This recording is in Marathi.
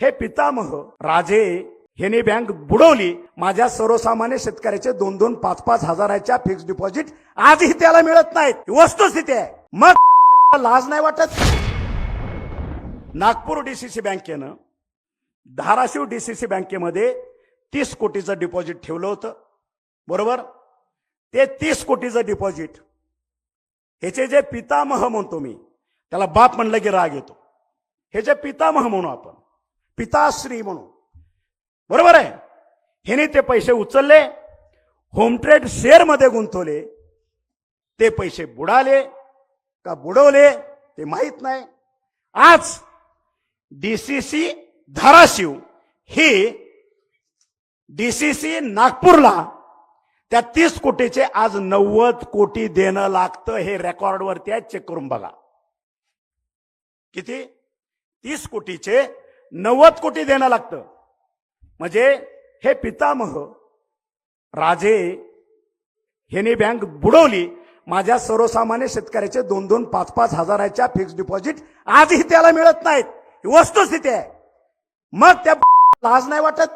हे पितामह राजे ह्याने बँक बुडवली. माझ्या सर्वसामान्य शेतकऱ्याचे दोन दोन पाच पाच हजाराच्या फिक्स डिपॉझिट आजही त्याला मिळत नाहीत. वस्तुस्थिती आहे. मग लाज नाही वाटत? नागपूर डीसीसी बँकेनं धाराशिव डीसीसी बँकेमध्ये तीस कोटीचं डिपॉझिट ठेवलं होतं. बरोबर? ते तीस कोटीचं डिपॉझिट ह्याचे जे पितामह म्हणतो मी त्याला बाप म्हणलं की राग येतो. हे जे पितामह म्हणू आपण पिताश्री म्हणून. बरोबर आहे? ह्याने ते पैसे उचलले होम ट्रेड शेअरमध्ये गुंतवले ते पैसे बुडाले का बुडवले ते माहीत नाही. आज डीसीसी धाराशिव ही डीसीसी नागपूरला त्या तीस कोटीचे आज नव्वद कोटी देणं लागतं हे रेकॉर्डवरती आहे. चेक करून बघा. किती? तीस कोटीचे नव्वद कोटी देणं लागतं. म्हणजे हे पितामह राजे ह्याने बँक बुडवली. माझ्या सर्वसामान्य शेतकऱ्याचे दोन दोन पाच पाच हजाराच्या फिक्स डिपॉझिट आजही त्याला मिळत नाहीत. ही वस्तुस्थिती आहे. मग त्या लाज नाही वाटत?